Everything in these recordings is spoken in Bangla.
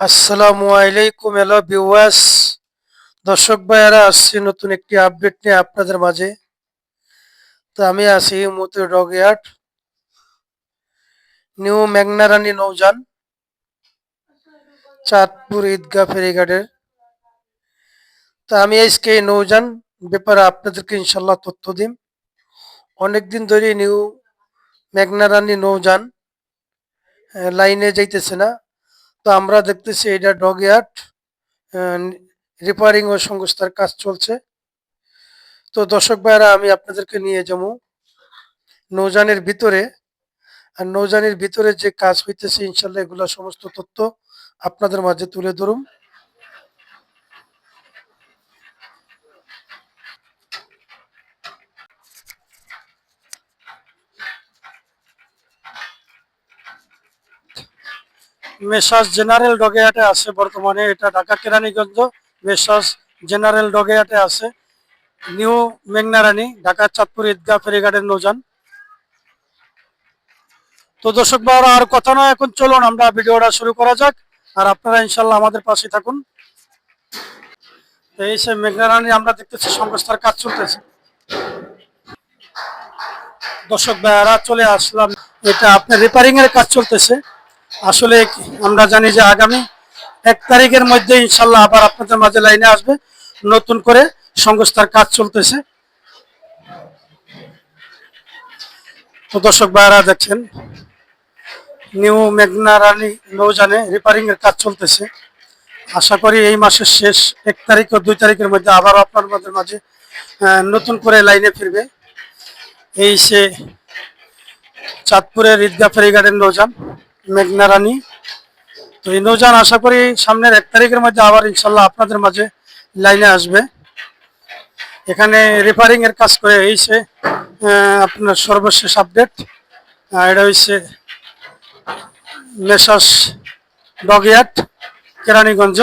আসসালামু আলাইকুম, হ্যালো ভিউয়ার্স। দর্শক ভাইয়ারা, আসছি নতুন একটি আপডেট নিয়ে আপনাদের মাঝে। তো আমি আছি মতো ডগয়ার্ড নিউ মেঘনারানী নৌজান চাঁদপুর ঈদগাহ ফেরিঘাটের। তো আমি আজকে এই নৌজান ব্যাপারে আপনাদেরকে ইনশাল্লাহ তথ্য দিম। অনেকদিন ধরে নিউ মেঘনারানী নৌজান লাইনে যাইতেছে না। তো আমরা দেখতেছি এটা ডগিয়ার্ড রিপেয়ারিং ও সংস্থার কাজ চলছে। তো দর্শক ভাইরা আমি আপনাদেরকে নিয়ে যাব নৌজানের ভিতরে। আর নৌজানের ভিতরে যে কাজ হইতেছে, ইনশাল্লাহ এগুলা সমস্ত তথ্য আপনাদের মাঝে তুলে ধরুম। মেসাস জেনারেল ডগেয়াটে আছে বর্তমানে, এটা ঢাকা কেরানীগঞ্জ মেসাস জেনারেল ডগেয়াটে আছে। নিউ মেঘনারানী, ঢাকা চাঁদপুর ঈদগাহ ফেরিঘাটের নৌজান তো দর্শক ভাইরা আর কথা নয়, এখন চলুন আমরা ভিডিওটা শুরু করা যাক, আর আপনারা ইনশাল্লাহ আমাদের পাশে থাকুন। এই সে মেঘনারানী, আমরা দেখতেছি সংস্থার কাজ চলতেছে। দর্শক ভাইয়ারা, চলে আসলাম। এটা আপনার রিপেয়ারিং এর কাজ চলতেছে। আসলে আমরা জানি যে আগামী এক তারিখের মধ্যে ইনশাল্লাহ আবার আপনাদের মাঝে লাইনে আসবে। নতুন করে সংস্থার কাজ চলতেছে। তো দর্শক ভাইয়ারা দেখছেন নিউ মেঘনা রানী নৌজানে রিপেয়ারিং এর কাজ চলতেছে। আশা করি এই মাসের শেষ, এক তারিখ ও দুই তারিখের মধ্যে আবার আপনাদের মাঝে নতুন করে লাইনে ফিরবে। এই সে চাঁদপুরের ঈদগাহ ফেরিঘাটের নৌজান মেঘনা রানী। তো এই নৌজান আশা করি সামনের এক তারিখের মধ্যে আবার ইনশাল্লাহ আপনাদের মাঝে লাইনে আসবে। এখানে রিপেয়ারিং এর কাজ করে এই সে আহ, আপনার সর্বশেষ আপডেট এটা হচ্ছে মেসাস ডগিয়াট কেরানীগঞ্জ।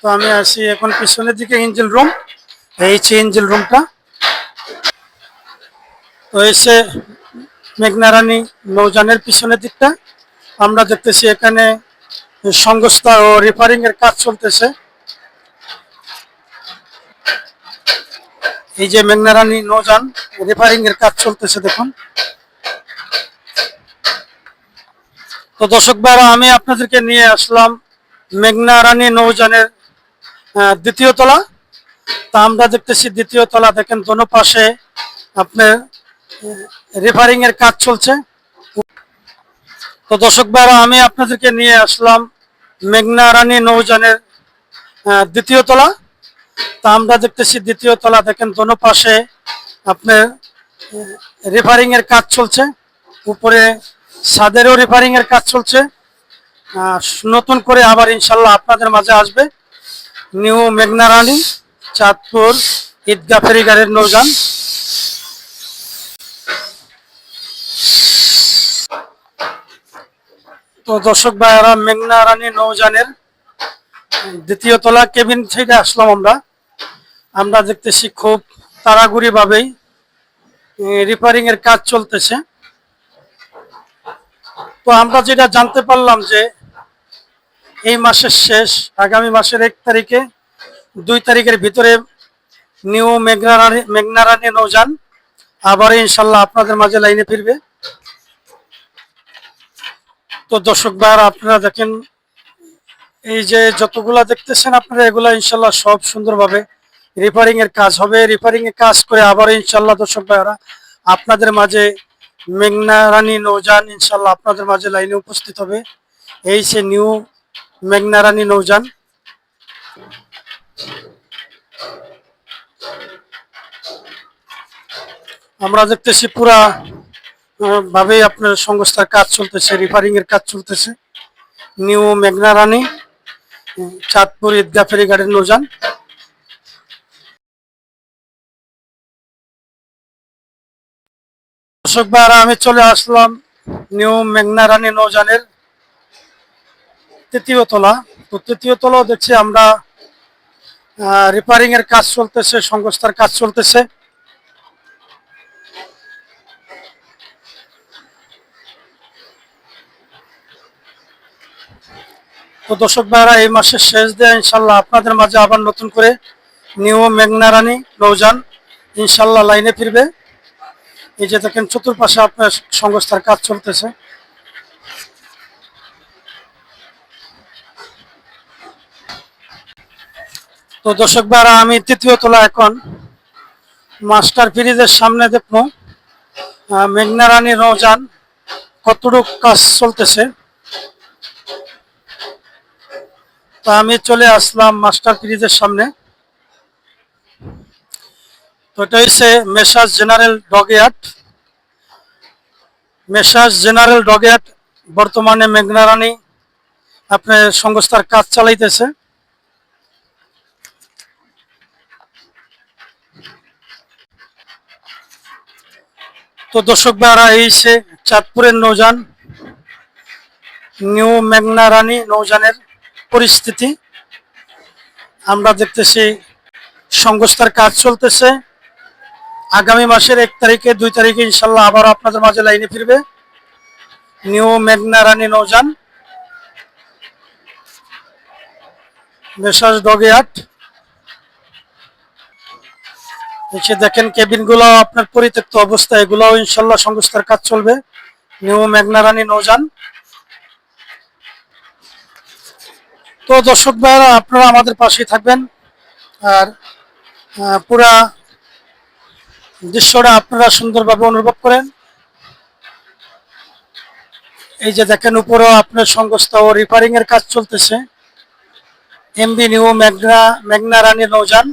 তো আমি আছি এখন পিছনের দিকে ইঞ্জিল রুম এই ইঞ্জিল রুমটা তো এসে মেঘনারানী নৌজানের পিছনের দিকটা। আমরা দেখতেছি এখানে সংস্থা ও রিপেয়ারিং এর কাজ চলতেছে। এই যে মেঘনারানী নৌজান রিপেয়ারিং এর কাজ চলতেছে দেখুন। তো দর্শক আমি আপনাদেরকে নিয়ে আসলাম মেঘনা রানী নৌজানের দ্বিতীয় তলা। তা আমরা দেখতেছি দ্বিতীয় তলা, দেখেন দোনো পাশে আপনার রিপেয়ারিং এর কাজ চলছে। তো দর্শক আমি আপনাদেরকে নিয়ে আসলাম মেঘনা রানী নৌজানের দ্বিতীয় তলা। তা আমরা দেখতেছি দ্বিতীয় তলা, দেখেন দোনো পাশে আপনার রিপেয়ারিং এর কাজ চলছে। উপরে ছাদেরও রিপেয়ারিং এর কাজ চলছে। নতুন করে আবার ইনশাল্লাহ আপনাদের মাঝে আসবে নিউ মেঘনা রানী চাঁদপুর ঈদগাহ ফেরিঘাটের নৌজান তো দর্শক ভাইয়ারা, মেঘনা রানী নৌজানের দ্বিতীয় তলা কেবিন থেকে আসলাম আমরা। আমরা দেখতেছি খুব তাড়াগুড়ি ভাবেই রিপেয়ারিং এর কাজ চলতেছে। তো আমরা যেটা জানতে পারলাম যে, এই মাসের শেষ, আগামী মাসের এক তারিখে, দুই তারিখের ভিতরে নিউ মেঘনা রানী মেঘনা রানী নৌজান আবার ইনশাল্লাহ আপনাদের মাঝে লাইনে ফিরবে। তো দর্শক ভাইয়ারা, আপনারা দেখেন, এই যে যতগুলা দেখতেছেন আপনারা, এগুলা ইনশাল্লাহ সব সুন্দরভাবে রিপেয়ারিং এর কাজ হবে। রিপেয়ারিং এর কাজ করে আবার ইনশাল্লাহ দর্শক ভাইয়ারা, আপনাদের মাঝে মেঘনা রানী নৌজান ইনশাল্লাহ আপনাদের মাঝে লাইনে উপস্থিত হবে। এই সে নিউ মেঘনা রানী নৌজান। আমরা দেখতেছি পুরা ভাবে আপনার সংস্থার কাজ চলতেছে রিপেয়ারিং এর কাজ চলতেছে। নিউ মেঘনা রানী, চাঁদপুর ঈদগাহ ফেরিঘাটের নৌজান। দর্শক আমি চলে আসলাম নিউ মেঘনা রানী, নৌজানের তৃতীয় তলা। তো তৃতীয় তলাও দেখছি আমরা রিপেয়ারিং এর কাজ চলতেছে, সংস্থার কাজ চলতেছে। তো দর্শক ভাইরা, এই মাসের শেষ দিয়ে ইনশাল্লাহ আপনাদের মাঝে আবার নতুন করে নিউ মেঘনা রানী নৌজান ইনশাল্লাহ লাইনে ফিরবে। এই যে দেখেন, চতুর্পাশে আপনার সংস্থার কাজ চলতেছে। তো দর্শক ভাইরা, আমি তৃতীয় তলা এখন মাস্টার ফ্রিজের সামনে দেখব। মেঘনা রানী নৌজান কতটুকু কাজ চলতেছে। তো আমি চলে আসলাম মাস্টার ফ্রিজের সামনে। তো এটা হচ্ছে মেসাজ জেনারেল ডগয়ার্ড মেসাজ জেনারেল ডগয়ার্ড বর্তমানে মেঘনা রানী আপনার সংস্থার কাজ চালাইতেছে। তো দর্শক ভাইরা, এই সে চাঁদপুরের নৌজান নিউ মেঘনা রানী নৌজানের পরিস্থিতি। আমরা দেখতেছি সংস্থার কাজ চলতেছে। আগামী মাসের এক তারিখে, দুই তারিখে ইনশাল্লাহ আবার আপনাদের মাঝে লাইনে ফিরবে। নিউ মেঘনা রানী নৌজান মেসাজ ডগিয়াট এসে দেখেন কেবিনগুলো আপনার পরিত্যক্ত অবস্থা, এগুলাও ইনশাল্লাহ সংস্থার কাজ চলবে। নিউ মেঘনা রানী নৌজান তো দর্শক ভাইরা আপনারা আমাদের পাশেই থাকবেন। আর পুরা দৃশ্যটা আপনারা সুন্দরভাবে অনুভব করেন। এই যে দেখেন, উপরেও আপনার সংস্থা ও রিপেয়ারিং এর কাজ চলতেছে। এমবি নিউ মেঘনা মেঘনা রানী নৌজান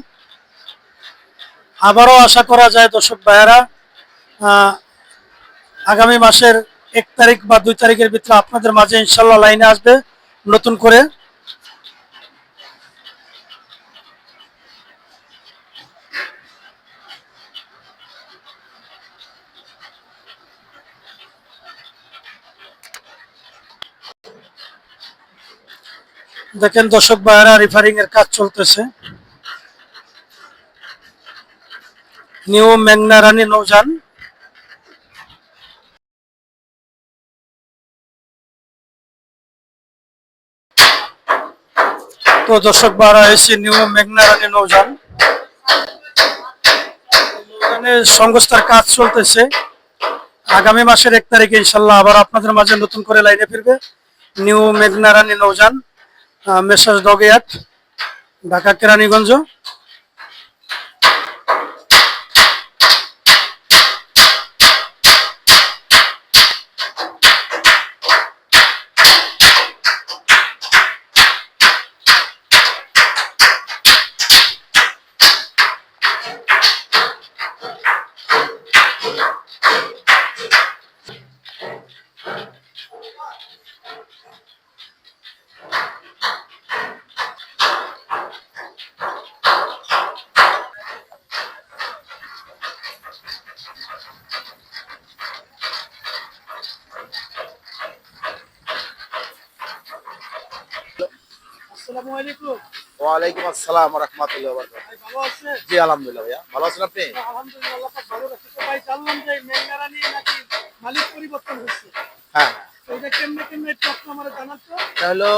আবারও আশা করা যায় দর্শক ভাইয়েরা আগামী মাসের এক তারিখ বা দুই তারিখের ভিতরে আপনাদের মাঝে ইনশাল্লাহ লাইনে আসবে নতুন করে। দেখেন দর্শক ভাইয়েরা রিফারিং এর কাজ চলতেছে। নিউ মেঘনা রানী নৌজান তো দর্শক ভাইয়েরা এসে নিউ মেঘনা রানী নৌজান নৌজানের সংস্থার কাজ চলতেছে। আগামী মাসের এক তারিখে ইনশাল্লাহ আবার আপনাদের মাঝে নতুন করে লাইনে ফিরবে। নিউ মেঘনা রানী নৌজান মেসাজ ডগিয়াট ঢাকা কেরানীগঞ্জ। ওয়ালাইকুম আসসালাম রহমতুল্লাহ জি আলহামদুলিল্লাহ ভাইয়া। ভালো আছেন আপনি? হ্যাঁ। হলো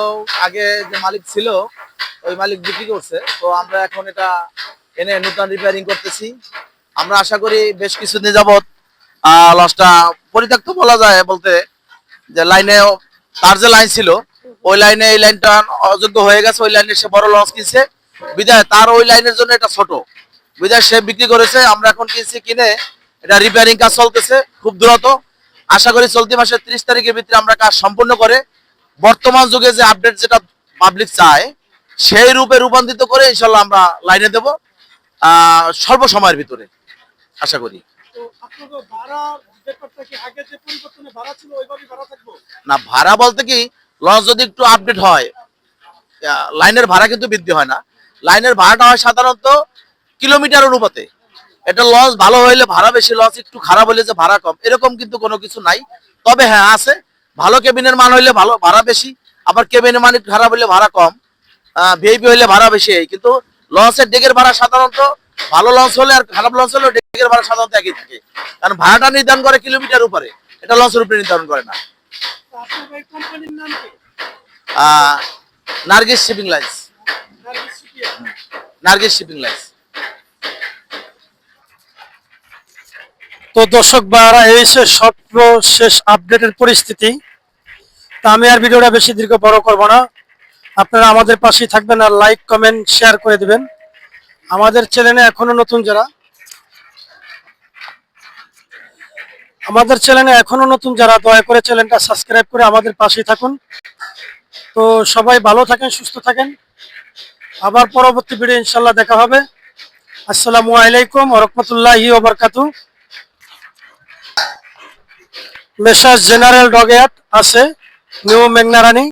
আগে যে মালিক ছিল ওই মালিক বিক্রি করছে। তো আমরা এখন এটা এনে নতুন রিপেয়ারিং করতেছি। আমরা আশা করি বেশ কিছুদিন যাবত লসটা পরিত্যক্ত বলা যায় বলতে যে লাইনে তার যে লাইন ছিল ওই লাইনে এই লাইনটা অযোগ্য হয়ে গেছে ওই লাইনে সে বড় লস কিনছে। বিদায় তার ওই লাইনের জন্য এটা ছোট। বিদায় সে বিক্রি করেছে আমরা এখন কিনছি কিনে এটা রিপেয়ারিং কাজ চলতেছে খুব দ্রুত। আশা করি চলতি মাসের ত্রিশ তারিখের ভিতরে আমরা কাজ সম্পূর্ণ করে বর্তমান যুগে যে আপডেট যেটা পাবলিক চায় সেই রূপে রূপান্তরিত করে ইনশাল্লাহ আমরা লাইনে দেব আহ, স্বল্প সময়ের ভিতরে আশা করি। না ভাড়া বলতে কি লস যদি একটু আপডেট হয় লাইনের ভাড়া কিন্তু বৃদ্ধি হয় না। লাইনের ভাড়াটা হয় সাধারণত কিলোমিটার অনুপাতে। এটা লস ভালো হইলে ভাড়া বেশি লস একটু খারাপ হইলে যে ভাড়া কম, এরকম কিন্তু কোনো কিছু নাই। তবে হ্যাঁ আছে। ভালো কেবিনের মান হইলে ভালো, ভাড়া বেশি। আবার কেবিনের মান একটু খারাপ হইলে ভাড়া কম। ভিআইপি হইলে ভাড়া বেশি কিন্তু লসের ডেকের ভাড়া সাধারণত ভালো লঞ্চ হলে আর খারাপ লঞ্চ হলে ডেকের ভাড়া সাধারণত একই থাকে। কারণ ভাড়াটা নির্ধারণ করে কিলোমিটার উপরে। এটা লসের উপরে নির্ধারণ করে না। Nargis shipping lines Nargis shipping. Lines তো দর্শক ভাইরা এই সে সর্বশেষ আপডেটের পরিস্থিতি। তা আমি আর ভিডিওটা বেশি দীর্ঘ বড় করব না। আপনারা আমাদের পাশেই থাকবেন আর লাইক কমেন্ট শেয়ার করে দিবেন। আমাদের চ্যানেলে এখনও নতুন যারা আমাদের চ্যানেলে এখনও নতুন যারা দয়া করে চ্যানেলটা সাবস্ক্রাইব করে আমাদের পাশেই থাকুন। তো সবাই ভালো থাকেন, সুস্থ থাকেন। আবার পরবর্তী ভিডিও ইনশাল্লাহ দেখা হবে। আসসালামু আলাইকুম রহমতুল্লাহি ওবরকাতু। মেসাজ জেনারেল ডগেয়াত আছে, নিউ মেঘনারানী।